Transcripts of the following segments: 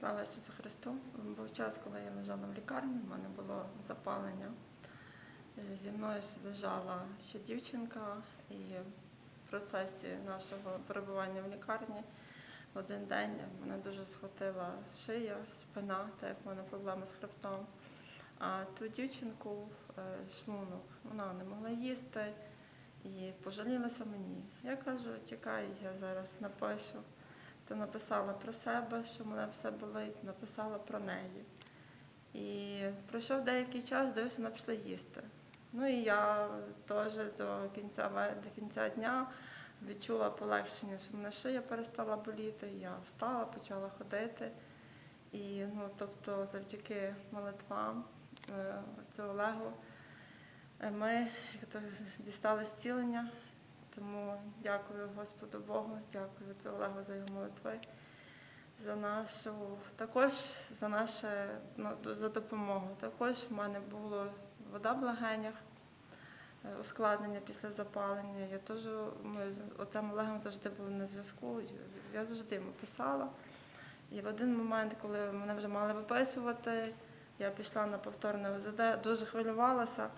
Слава Ісусу Христу! Був час, коли я лежала в лікарні, в мене було запалення. Зі мною лежала ще дівчинка, і в процесі нашого перебування в лікарні в один день мене дуже схватила шия, спина, так як в мене проблеми з хребтом. А ту дівчинку е, шлунок, вона не могла їсти і пожалілася мені. Я кажу, чекай, я зараз напишу. То написала про себе, що мене все болить, написала про неї. І пройшов деякий час, дивився, вона пішла їсти. Ну і я теж до кінця, до кінця дня відчула полегшення, що мене шия перестала боліти. Я встала, почала ходити. І ну, тобто, завдяки молитвам е, цього Олегу е, ми дістали зцілення. Тому дякую Господу Богу, дякую Олегу за його молитви, за нашу, також за наше ну, за допомогу. Також в мене було вода в легенях, е, ускладнення після запалення. Я теж ми з отцем Олегом завжди були на зв'язку. Я завжди йому писала. І в один момент, коли мене вже мали виписувати, я пішла на повторне ОЗД, дуже хвилювалася,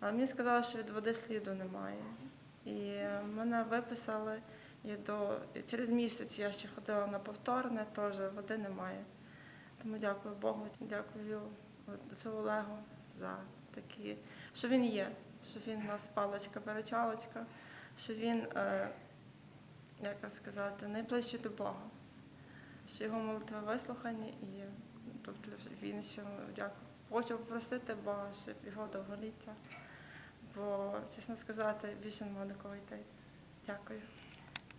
а мені сказали, що від води сліду немає. І мене виписали, і до через місяць я ще ходила на повторне, теж води немає. Тому дякую Богу, дякую цьому Олегу за такі, що він є, що він у нас паличка-перечалочка, що він, е, як сказати, найближчий до Бога, що його молитви вислухані і тобто він ще дякую. Хочу попросити Бога, щоб його довголіття. Бо, чесно сказати, більше нема до кого йти. Дякую.